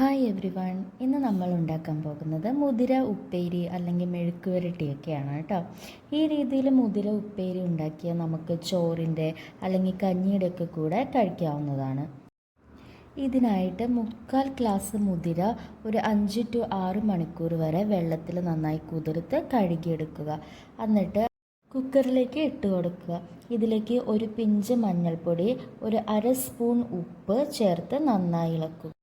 Hi every one ഇന്ന് നമ്മൾ ഉണ്ടാക്കാൻ പോകുന്നത് മുതിര ഉപ്പേരി അല്ലെങ്കിൽ മെഴുക്ക് വരട്ടിയൊക്കെയാണ് കേട്ടോ. ഈ രീതിയിൽ മുതിര ഉപ്പേരി ഉണ്ടാക്കിയാൽ നമുക്ക് ചോറിന്റെ അല്ലെങ്കിൽ കഞ്ഞിയുടെ ഒക്കെ കൂടെ കഴിക്കാവുന്നതാണ്. ഇതിനായിട്ട് മുക്കാൽ ഗ്ലാസ് മുതിര ഒരു അഞ്ച് ടു ആറ് മണിക്കൂർ വരെ വെള്ളത്തിൽ നന്നായി കുതിർത്ത് കഴുകിയെടുക്കുക. എന്നിട്ട് കുക്കറിലേക്ക് ഇട്ട് കൊടുക്കുക. ഇതിലേക്ക് ഒരു പിഞ്ച് മഞ്ഞൾപ്പൊടി ഒരു അര സ്പൂൺ ഉപ്പ് ചേർത്ത് നന്നായി ഇളക്കുക.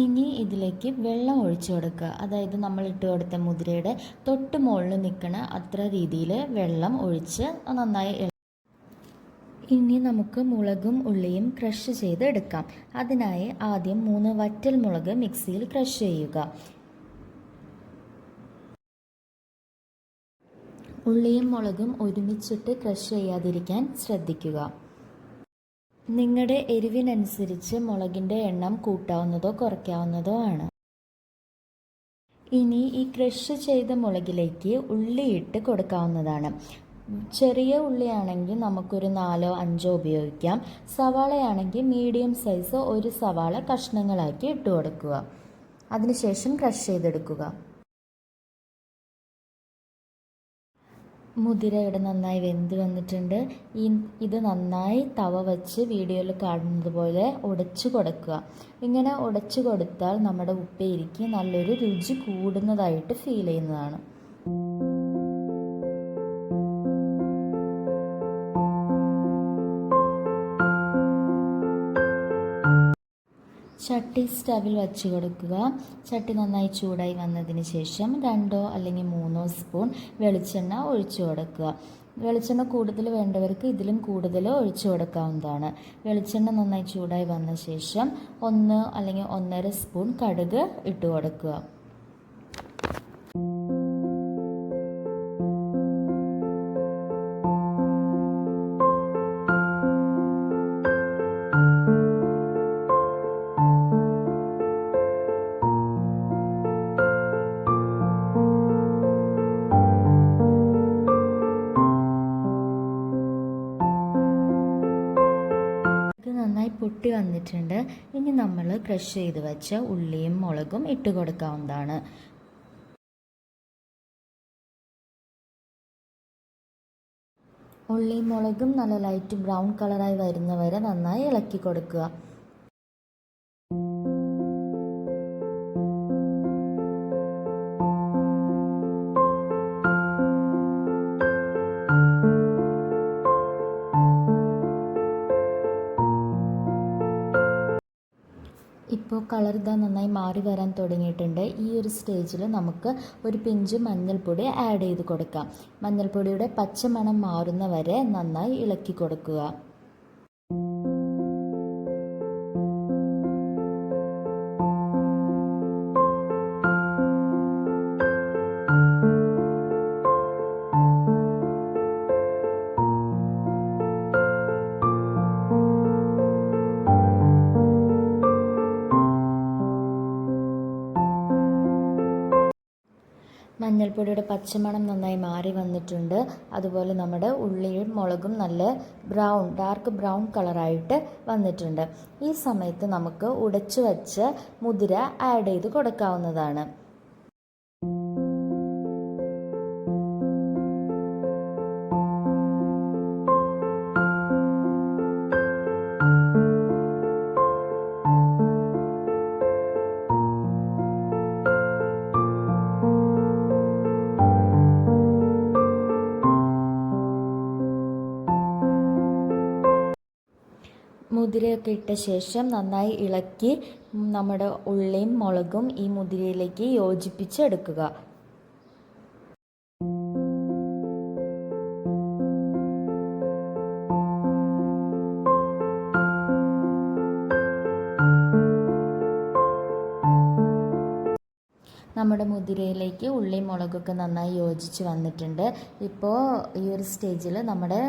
ഇനി ഇതിലേക്ക് വെള്ളം ഒഴിച്ചു കൊടുക്കുക. അതായത് നമ്മൾ ഇട്ട് കൊടുത്ത മുതിരയുടെ തൊട്ട് മുകളിൽ നിൽക്കണ അത്ര രീതിയിൽ വെള്ളം ഒഴിച്ച് നന്നായി ഇനി നമുക്ക് മുളകും ഉള്ളിയും ക്രഷ് ചെയ്ത് എടുക്കാം. അതിനായി ആദ്യം മൂന്ന് വറ്റൽ മുളക് മിക്സിയിൽ ക്രഷ് ചെയ്യുക. ഉള്ളിയും മുളകും ഒരുമിച്ചിട്ട് ക്രഷ് ചെയ്യാതിരിക്കാൻ ശ്രദ്ധിക്കുക. നിങ്ങളുടെ എരിവിനനുസരിച്ച് മുളകിന്റെ എണ്ണം കൂട്ടാവുന്നതോ കുറയ്ക്കാവുന്നതോ ആണ്. ഇനി ഈ ക്രഷ് ചെയ്ത മുളകിലേക്ക് ഉള്ളി ഇട്ട് കൊടുക്കാവുന്നതാണ്. ചെറിയ ഉള്ളിയാണെങ്കിൽ നമുക്കൊരു നാലോ അഞ്ചോ ഉപയോഗിക്കാം. സവാളയാണെങ്കിൽ മീഡിയം സൈസ് ഒരു സവാള കഷ്ണങ്ങളാക്കി ഇട്ട് കൊടുക്കുക. അതിനുശേഷം ക്രഷ് ചെയ്തെടുക്കുക. മുതിര ഇവിടെ നന്നായി വെന്ത് വന്നിട്ടുണ്ട്. ഈ ഇത് നന്നായി തവ വെച്ച് വീഡിയോയിൽ കാണുന്നത് പോലെ ഉടച്ചു കൊടുക്കുക. ഇങ്ങനെ ഉടച്ചു കൊടുത്താൽ നമ്മുടെ ഉപ്പേരിക്ക് നല്ലൊരു രുചി കൂടുന്നതായിട്ട് ഫീൽ ചെയ്യുന്നതാണ്. ചട്ടി സ്റ്റവിൽ വച്ച് കൊടുക്കുക. ചട്ടി നന്നായി ചൂടായി വന്നതിന് ശേഷം രണ്ടോ അല്ലെങ്കിൽ മൂന്നോ സ്പൂൺ വെളിച്ചെണ്ണ ഒഴിച്ചു കൊടുക്കുക. വെളിച്ചെണ്ണ കൂടുതൽ വേണ്ടവർക്ക് ഇതിലും കൂടുതൽ ഒഴിച്ചു കൊടുക്കാവുന്നതാണ്. വെളിച്ചെണ്ണ നന്നായി ചൂടായി വന്ന ശേഷം ഒന്ന് അല്ലെങ്കിൽ ഒന്നര സ്പൂൺ കടുക് ഇട്ട് കൊടുക്കുക. പൊട്ടി വന്നിട്ടുണ്ട്. ഇനി നമ്മൾ ക്രഷ് ചെയ്ത് വെച്ച ഉള്ളിയും മുളകും ഇട്ട് കൊടുക്കാവുന്നതാണ്. ഉള്ളിയും മുളകും നല്ല ലൈറ്റ് ബ്രൗൺ കളറായി വരുന്നവരെ നന്നായി ഇളക്കി കൊടുക്കുക. ഇപ്പോൾ കളർ ഇതാ നന്നായി മാറി വരാൻ തുടങ്ങിയിട്ടുണ്ട്. ഈ ഒരു സ്റ്റേജിൽ നമുക്ക് ഒരു പിഞ്ച് മഞ്ഞൾപ്പൊടി ആഡ് ചെയ്ത് കൊടുക്കാം. മഞ്ഞൾപ്പൊടിയുടെ പച്ചമണം മാറുന്ന വരെ നന്നായി ഇളക്കി കൊടുക്കുക. മഞ്ഞൾപ്പൊടിയുടെ പച്ചമണം നന്നായി മാറി വന്നിട്ടുണ്ട്. അതുപോലെ നമ്മുടെ ഉള്ളിയും മുളകും നല്ല ബ്രൗൺ ഡാർക്ക് ബ്രൗൺ കളറായിട്ട് വന്നിട്ടുണ്ട്. ഈ സമയത്ത് നമുക്ക് ഉടച്ചു വച്ച മുതിര ആഡ് ചെയ്ത് കൊടുക്കാവുന്നതാണ്. മുതിരയൊക്കെ ഇട്ട ശേഷം നന്നായി ഇളക്കി നമ്മുടെ ഉള്ളിയും മുളകും ഈ മുതിരയിലേക്ക് യോജിപ്പിച്ചെടുക്കുക നമ്മുടെ മുതിരയിലേക്ക് ഉള്ളിയും മുളകൊക്കെ നന്നായി യോജിച്ച് വന്നിട്ടുണ്ട്. ഇപ്പോൾ ഈ ഒരു സ്റ്റേജിൽ നമ്മുടെ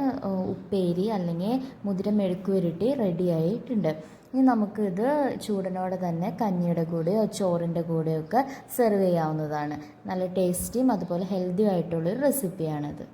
ഉപ്പേരി അല്ലെങ്കിൽ മുതിര മെഴുക്കുരുട്ടി റെഡിയായിട്ടുണ്ട് ഇനി നമുക്കിത് ചൂടനോടെ തന്നെ കഞ്ഞിയുടെ കൂടെയോ ചോറിന്റെ കൂടെയോ ഒക്കെ സെർവ് ചെയ്യാവുന്നതാണ്. നല്ല ടേസ്റ്റിയും അതുപോലെ ഹെൽത്തിയും ആയിട്ടുള്ളൊരു റെസിപ്പിയാണിത്